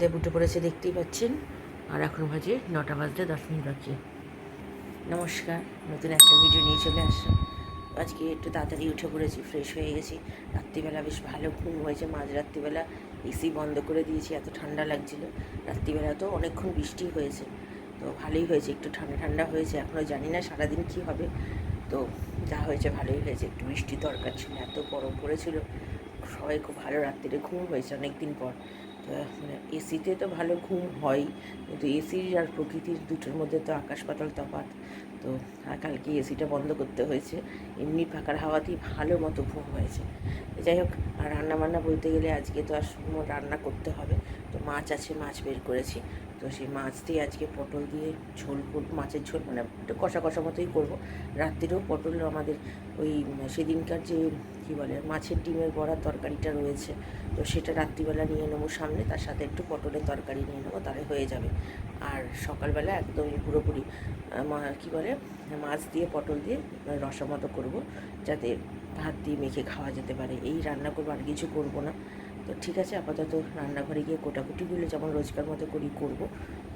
দেব উঠে পড়েছে, দেখতেই পাচ্ছেন। আর এখন বাজে নটা বাজতে দশ মিনিট বাকি। নমস্কার, নতুন একটা ভিডিও নিয়ে চলে আসলাম। আজকে একটু তাড়াতাড়ি উঠে পড়েছি ফ্রেশ হয়ে গেছি। রাত্রিবেলা বেশ ভালো ঘুম হয়েছে, মাঝ রাত্রিবেলা এসি বন্ধ করে দিয়েছি, এত ঠান্ডা লাগছিল। রাত্রিবেলা তো অনেকক্ষণ বৃষ্টি হয়েছে, তো ভালোই হয়েছে, একটু ঠান্ডা ঠান্ডা হয়েছে এখনও জানি না সারাদিন কী হবে। তো যা হয়েছে ভালোই হয়েছে, একটু বৃষ্টি দরকার ছিল, এত গরম পড়েছিল। সবাই খুব ভালো রাত্রিরে ঘুম হয়েছে অনেক দিন পর। মানে এসিতে তো ভালো ঘুম হয়, কিন্তু এসির আর প্রকৃতির দুটোর মধ্যে তো আকাশ পাতাল তফাৎ। তো কালকে এসিটা বন্ধ করতে হয়েছে, এমনি পাকার হাওয়াতেই ভালো মতো ঘুম হয়েছে। যাই হোক, আর রান্নাবান্না বলতে গেলে আজকে তো আর রান্না করতে হবে, তো মাছ আছে, মাছ বের করেছি। তো সেই মাছ দিয়ে আজকে পটল দিয়ে ঝোল করব মাছের ঝোল মানে একটু কষা কষা মতোই করব। রাত্রিরেও পটল আমাদের ওই সেদিনকার যে, কী বলে, মাছের ডিমের বড়ার তরকারিটা রয়েছে, তো সেটা রাত্রিবেলা নিয়ে নেব সামনে, তার সাথে একটু পটলের তরকারি নিয়ে নেব, তাহলে হয়ে যাবে। আর সকালবেলা একদমই পুরোপুরি কী বলে, মাছ দিয়ে পটল দিয়ে রসা মতো করব, যাতে ভাত দিয়ে মেখে খাওয়া যেতে পারে। এই রান্না করব, আর কিছু করব না। তো ঠিক আছে, আপাতত রান্নাঘরে গিয়ে কোটাকুটিগুলো যেমন রোজকার মতো করি, করব।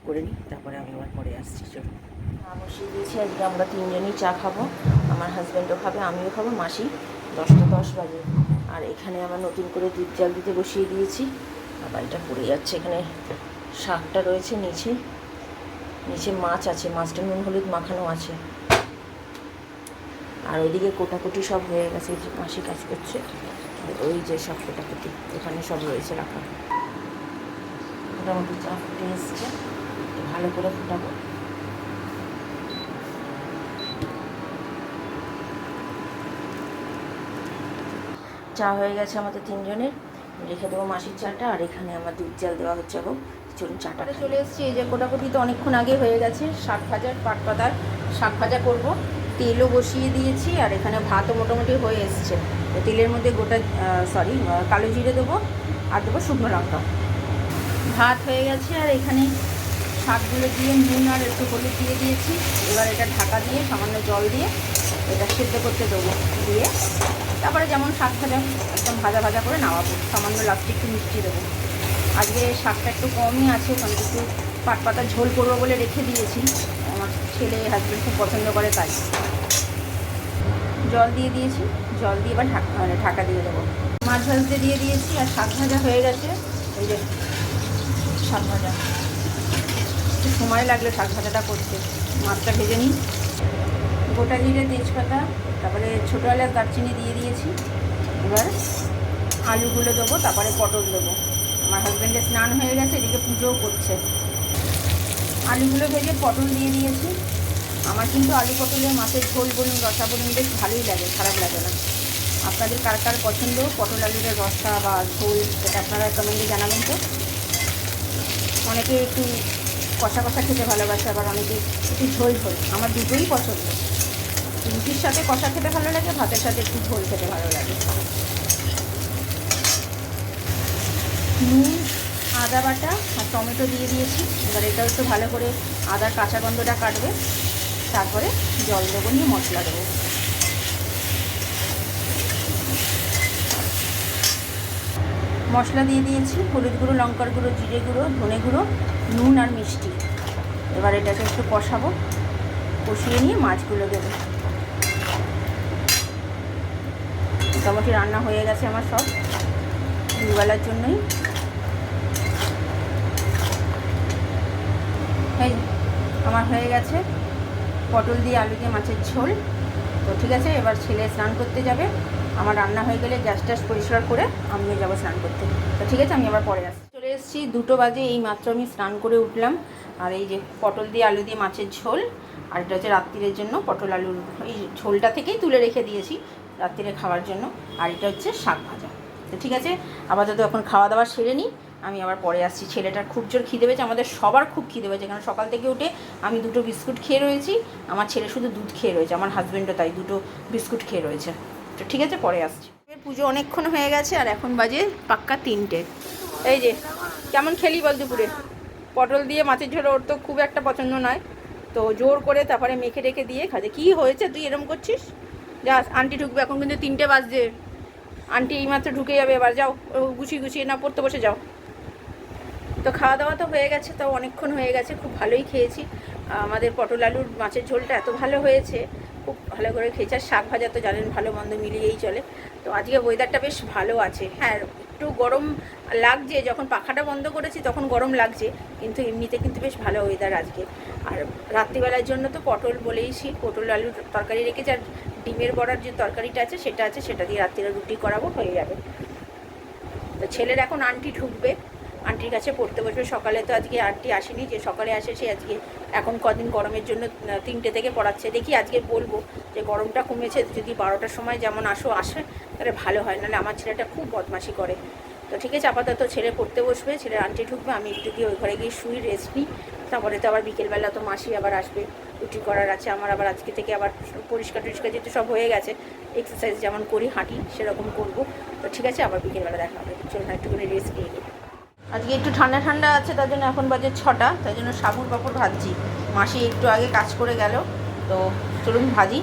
করে নিই, তারপরে আমি আবার পরে আসছি চলুন চা বসিয়ে দিয়েছি, আজকে আমরা তিনজনই চা খাব। আমার হাজব্যান্ডও খাবে, আমিও খাব, মাসি দশটা দশ বাজে। আর এখানে আমার নতুন করে দুধ জাল দিতে বসিয়ে দিয়েছি। আবার এটা পড়ে যাচ্ছে এখানে। শাকটা রয়েছে নিচে। নিচে মাছ আছে, মাছটা নুন, হলুদ মাখানো আছে। আর ওইদিকে কোটাকুটি সব হয়ে গেছে যে মাসি কাজ করছে। ওই যে সব কোটাকুটি এখানে সব রয়েছে রাখা। মোটামুটি চা ফুটে এসছে ভালো করে ফুটাবো। চা হয়ে গেছে আমাদের তিনজনের। রেখে দেবো মাসির চাটা আর এখানে আমার দুধ জাল দেওয়া হচ্ছে এখন চলুন চাটা চলে এসেছি এই যে কোটাকুটি তো অনেকক্ষণ আগে হয়ে গেছে শাক ভাজার পাট পাতার শাক ভাজা করব। তেলও বসিয়ে দিয়েছি আর এখানে ভাতও মোটামুটি হয়ে এসছে। তো তেলের মধ্যে গোটা সরি কালো জিরে দেবো আর দেবো শুকনো লঙ্কা। ভাত হয়ে গেছে আর এখানে শাকগুলো দিয়ে নুন আর একটু হলুদ দিয়ে দিয়েছি। এবার এটা ঢাকা দিয়ে, সামান্য জল দিয়ে এটা সেদ্ধ করতে দেবো দিয়ে। তারপরে যেমন শাক ভাজা, একদম ভাজা ভাজা করে নামাবো। সামান্য লাস্টে একটু মিষ্টি দেবো। আজকে শাকটা একটু কমই আছে কারণ একটু পাট পাতার ঝোল করব বলে রেখে দিয়েছি। ছেলে হাজব্যান্ড খুব পছন্দ করে তাই। জল দিয়ে দিয়েছি, জল দিয়ে এবার ঢাকা মানে ঢাকা দিয়ে দেবো। মাছ ভাজতে দিয়ে দিয়েছি আর শাক ভাজা হয়ে গেছে। এই যে শাক ভাজা। একটু সময় লাগল শাক ভাজাটা করতে। মাছটা ভেজে নিই। গোটা জিরে তেজপাতা, তারপরে ছোটো এলাচ দারচিনি দিয়ে দিয়েছি। এবার আলুগুলো দেবো, তারপরে পটল দেবো। আমার হাজব্যান্ডের স্নান হয়ে গেছে, এদিকে পুজোও করছে। আলুগুলো ভেজে পটল দিয়ে দিয়েছি। আমার কিন্তু আলু পটলের মাছের ঝোল বলুন, রসা বলুন বেশ ভালোই লাগে, খারাপ লাগে না। আপনাদের কার কার পছন্দ? পটল আলুর রসা বা ঝোল সেটা আপনারা কমেন্টে জানাবেন তো। অনেকে একটু কষা কষা খেতে ভালোবাসে, আবার অনেকে একটু ঝোল ঝোল। আমার দুটোই পছন্দ। রুটির সাথে কষা খেতে ভালো লাগে, ভাতের সাথে একটু ঝোল খেতে ভালো লাগে। নুন আদা বাটা আর টমেটো দিয়ে দিয়েছি। এবার এটা একটু ভালো করে আদার কাঁচা গন্ধটা কাটবে। তারপরে জল দেবো, নিয়ে মশলা দেবো। মশলা দিয়ে দিয়েছি হলুদ গুঁড়ো, লঙ্কার গুঁড়ো, জিরে গুঁড়ো, ধনে গুঁড়ো, নুন আর মিষ্টি। এবার এটাকে একটু কষাবো। কষিয়ে নিয়ে মাছগুলো দেবো। মোটামুটি রান্না হয়ে গেছে আমার সব। দুবেলার জন্যই এই আমার হয়ে গেছে। পটল দিয়ে আলু দিয়ে মাছের ঝোল। তো ঠিক আছে, এবার ছেলে স্নান করতে যাবে। আমার রান্না হয়ে গেলে গ্যাস ট্যাস পরিষ্কার করে আমিও যাব স্নান করতে। তো ঠিক আছে, আমি আবার পরে আসছি। চলে এসেছি, দুটো বাজে, এই মাত্র আমি স্নান করে উঠলাম। আর এই যে পটল দিয়ে আলু দিয়ে মাছের ঝোল, আর এটা হচ্ছে রাত্রিরের জন্য পটল আলুর, এই ঝোলটা থেকেই তুলে রেখে দিয়েছি রাত্রিরে খাওয়ার জন্য। আর এটা হচ্ছে শাক ভাজা। তো ঠিক আছে, আপাতত এখন খাওয়া দাওয়া সেরে নিই। আমি আবার পরে আসছি। ছেলেটার খুব জোর খিদে পেয়েছে, আমাদের সবার খুব খিদে পেয়েছে, কারণ সকাল থেকে উঠে আমি দুটো বিস্কুট খেয়ে রয়েছি, আমার ছেলে শুধু দুধ খেয়ে রয়েছে, আমার হাজব্যান্ডও তাই দুটো বিস্কুট খেয়ে রয়েছে। তো ঠিক আছে, পরে আসছি। পুজো অনেকক্ষণ হয়ে গেছে, আর এখন বাজে পাক্কা তিনটে। এই যে, কেমন খেলি বল দুপুরে? পটল দিয়ে মাছের ঝোল ওর তো খুব একটা পছন্দ নয়। তো জোর করে তারপরে মেখে রেখে দিয়ে খাতে কি হয়েছে, তুই এরম করছিস? যা, আন্টি ঢুকবে, এখন কিন্তু তিনটে বাজছে। আন্টি এইমাত্র ঢুকে যাবে, এবার যাও গুছিয়ে গুছিয়ে না, পড়তে বসে যাও। তো খাওয়া দাওয়া তো হয়ে গেছে তাও অনেকক্ষণ হয়ে গেছে, খুব ভালোই খেয়েছি। আমাদের পটল আলুর মাছের ঝোলটা এত ভালো হয়েছে, খুব ভালো করে খেয়েছি। আর শাক ভাজা তো জানেন, ভালো মন্দ মিলিয়েই চলে। তো আজকে ওয়েদারটা বেশ ভালো আছে। হ্যাঁ একটু গরম লাগছে, যখন পাখাটা বন্ধ করেছি তখন গরম লাগছে, কিন্তু এমনিতে কিন্তু বেশ ভালো ওয়েদার আজকে। আর রাত্রিবেলার জন্য তো পটল বলেইছি, পটল আলুর তরকারি রেখেছি, আর ডিমের বড়ার যে তরকারিটা আছে, সেটা আছে, সেটা দিয়ে রাত্রিরে রুটি করাবো, হয়ে যাবে। তো ছেলের এখন আন্টি ঢুকবে আন্টির কাছে পড়তে বসবে। সকালে তো আজকে আন্টি আসেনি, যে সকালে আসে সে আজকে এখন কদিন গরমের জন্য তিনটে থেকে পড়াচ্ছে। দেখি আজকে বলব যে গরমটা কমেছে, যদি বারোটার সময় যেমন আসো, আসে, তাহলে ভালো হয়। নাহলে আমার ছেলেটা খুব বদমাশি করে। তো ঠিক আছে, আপাতত ছেলে পড়তে বসবে, ছেলে আন্টি ঢুকবে, আমি একটু গিয়ে ওই ঘরে গিয়ে শুই রেস্ট নিই। তারপরে তো আবার বিকেলবেলা তো মাসি আবার আসবে, রুটি করার আছে। আমার আবার আজকে থেকে আবার পরিষ্কার টরিষ্কার যেহেতু সব হয়ে গেছে এক্সারসাইজ যেমন করি, হাঁটি, সেরকম করব। তো ঠিক আছে, আবার বিকেলবেলা দেখা হবে। চলুন একটুখানি রেস্ট নিয়ে নিই আজকে একটু ঠান্ডা ঠান্ডা আছে, তার জন্য এখন বাজে ছটা, তাই জন্য সাবুর পাপড় ভাজছি। মাসি একটু আগে কাজ করে গেল, তো চলুন ভাজি।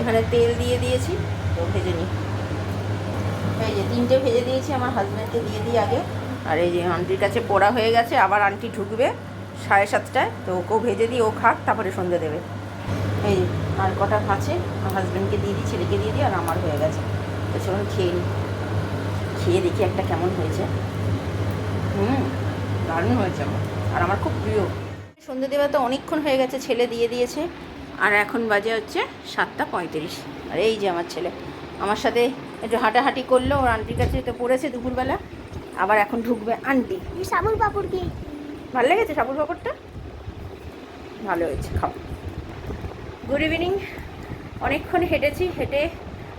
এখানে তেল দিয়ে দিয়েছি, তো ভেজে নিই। এই যে তিনটে ভেজে দিয়েছি, আমার হাজব্যান্ডকে দিয়ে দিই আগে। আর এই যে আন্টির কাছে পোড়া হয়ে গেছে, আবার আন্টি ঢুকবে সাড়ে সাতটায়, তো ওকেও ভেজে দিই, ও খাক, তারপরে সন্ধে দেবে। এই আর কটা আছে আমার হাজব্যান্ডকে দিয়ে দিই, ছেলেকে দিয়ে দিই, আর আমার হয়ে গেছে। তো চলুন খেয়ে নিই। খেয়ে দেখি একটা কেমন হয়েছে। হুম দারুণ হয়েছে আমার। আর আমার খুব প্রিয়। সন্ধে দেওয়া তো অনেকক্ষণ হয়ে গেছে ছেলে দিয়ে দিয়েছে। আর এখন বাজে হচ্ছে সাতটা পঁয়ত্রিশ। আর এই যে আমার ছেলে। আমার সাথে একটু হাঁটাহাঁটি করল ওর আন্টির কাছে তো পড়েছে দুপুরবেলা। আবার এখন ঢুকবে আন্টি। সাবুর পাপড় কি? ভালো লেগেছে সাবুর পাপড়টা ভালো হয়েছে খাও। গুড ইভিনিং অনেকক্ষণ হেঁটেছি হেঁটে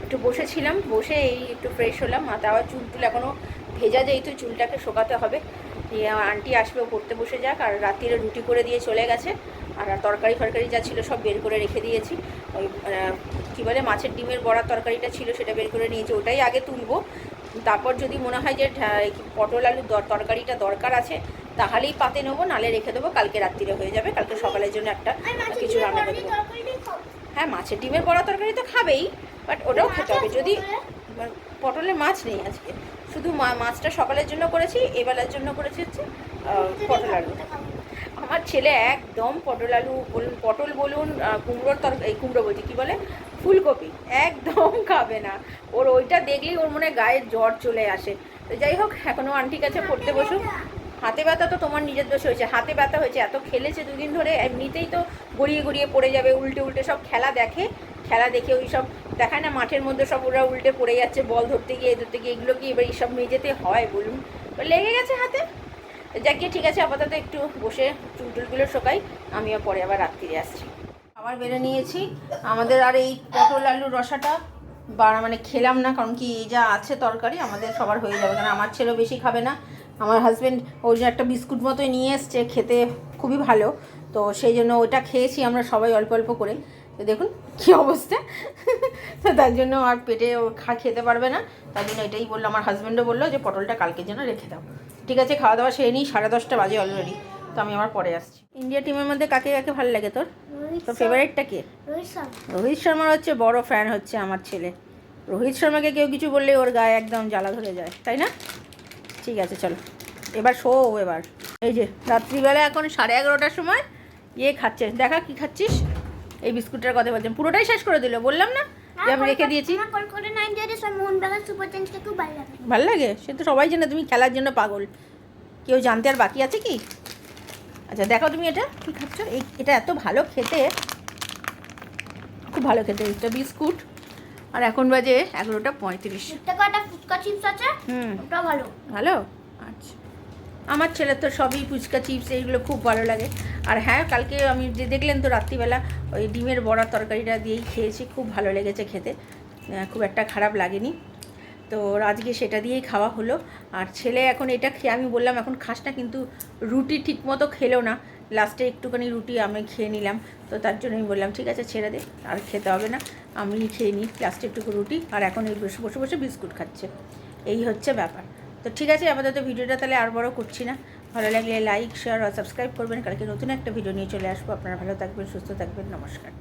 একটু বসেছিলাম। বসে এই একটু ফ্রেশ হলাম। মাথা আবার চুল টুল এখনও ভেজা যেহেতু চুলটাকে শোকাতে হবে দিয়ে আন্টি আসবে পড়তে বসে যাক আর রাত্রিরে রুটি করে দিয়ে চলে গেছে আর আর তরকারি ফরকারি যা ছিল সব বের করে রেখে দিয়েছি। ওই কী বলে মাছের ডিমের বড়ার তরকারিটা ছিল সেটা বের করে নিয়েছি ওটাই আগে তুলবো। তারপর যদি মনে হয় যে পটল আলুর তরকারিটা দরকার আছে তাহলেই পাতে নেব নালে রেখে দেবো কালকে রাত্রিরে হয়ে যাবে কালকে সকালের জন্য একটা কিছু রান্না করে দেবো হ্যাঁ মাছের ডিমের বড়া তরকারি তো খাবেই বাট ওটাও খেতে হবে। যদি পটলের মাছ নেই আজকে শুধু মাছটা সকালের জন্য করেছি এবেলার জন্য করেছি হচ্ছে পটল আলু। আমার ছেলে একদম পটল আলু বলুন পটল বলুন কুমড়োর তর এই কুমড়ো বলছি, কী বলে? ফুলকপি। একদম খাবে না। ওর ওইটা দেখলেই ওর মনে গায়ের জ্বর চলে আসে। তো যাই হোক এখনও আন্টির কাছে পড়তে বসুক হাতে ব্যথা তো তোমার নিজের দোষ হয়েছে। হাতে ব্যথা হয়েছে, এত খেলেছে দুদিন ধরে, এমনিতেই তো গড়িয়ে গড়িয়ে পড়ে যাবে, উল্টে উল্টে সব খেলা দেখে। খেলা দেখে ওই সব দেখায় না, মাঠের মধ্যে সব ওরা উল্টে পড়ে যাচ্ছে, বল ধরতে গিয়ে ধরতে গিয়ে, এগুলো কি এবার এইসব মেঝেতে হয় বলুন? লেগে গেছে হাতে। যাকে ঠিক আছে, আপাতত একটু বসে চুলটুলগুলো শোকাই, আমিও পরে আবার রাত্রিরে আসছি। আবার বেড়ে নিয়েছি। আমাদের আর এই পটল আলুর রসাটা বা মানে খেলাম না, কারণ কি এই যা আছে তরকারি, আমাদের সবার হয়ে যাবে, কারণ আমার ছেলেও বেশি খাবে না। আমার হাজব্যান্ড ওই যে একটা বিস্কুট মতোই নিয়ে এসছে, খেতে খুবই ভালো। তো সেই জন্য ওটা খেয়েছি আমরা সবাই অল্প অল্প করে। তো দেখুন কী অবস্থা। তো তার জন্য আর পেটে খা খেতে পারবে না। তার জন্য এটাই বলল আমার হাজব্যান্ডও বলল যে পটলটা কালকের জন্য রেখে দাও। ঠিক আছে খাওয়া দাওয়া সেরে নিই সাড়ে দশটা বাজে অলরেডি তো আমি আমার পরে আসছি। ইন্ডিয়া টিমের মধ্যে কাকে কাকে ভালো লাগে তোর? তোর ফেভারিটটা কে? রোহিত শর্মার হচ্ছে বড় ফ্যান হচ্ছে আমার ছেলে। রোহিত শর্মাকে কেউ কিছু বললে ওর গায়ে একদম জ্বালা ধরে যায় তাই না? ঠিক আছে চলো। এবার শো এবার। এই যে রাত্রিবেলা এখন সাড়ে এগারোটার সময় ইয়ে খাচ্ছে। দেখা কি খাচ্ছিস? এই বিস্কুটটার কথা বলছেন। পুরোটাই শেষ করে দিল বললাম না যে আমি রেখে দিয়েছি। ভালো লাগে। ভালো লাগে? সে তো সবাই জানে তুমি খেলার জন্য পাগল। কেউ জানতে আর বাকি আছে কি? আচ্ছা দেখো তুমি এটা। কি খাচ্ছ? এই এটা এত ভালো খেতে। খুব ভালো খেতে এটা বিস্কুট। আর এখন বাজে এগারোটা পঁয়ত্রিশ। একটা কটা ফুচকা চিপস আছে হুম। ওটা ভালো। ভালো? আমার ছেলের তো সবই ফুচকা, চিপস, এইগুলো খুব ভালো লাগে। আর হ্যাঁ কালকে আমি যে দেখলেন তো রাত্রিবেলা, ওই ডিমের বড়া তরকারিটা দিয়েই খেয়েছি, খুব ভালো লেগেছে খেতে। খুব একটা খারাপ লাগেনি। তো আজকে সেটা দিয়েই খাওয়া হলো। আর ছেলে এখন এটা খেয়ে, আমি বললাম, এখন খাস না, কিন্তু রুটি ঠিক মতো খেলো না। লাস্টে একটুখানি রুটি আমি খেয়ে নিলাম। তো তার জন্য আমি বললাম, ঠিক আছে, ছেড়ে দে, আর খেতে হবে না। আমি খেয়ে নিই লাস্টে একটুকু রুটি। আর এখন এই বসে বসে বসে বিস্কুট খাচ্ছে। এই হচ্ছে ব্যাপার। তো ঠিক আছে আমাদের তো ভিডিওটা তাহলে আর বড় করছি না। ভালো লাগলে লাইক শেয়ার আর সাবস্ক্রাইব করবেন। কালকে নতুন একটা ভিডিও নিয়ে চলে আসব। আপনারা ভালো থাকবেন, সুস্থ থাকবেন। নমস্কার।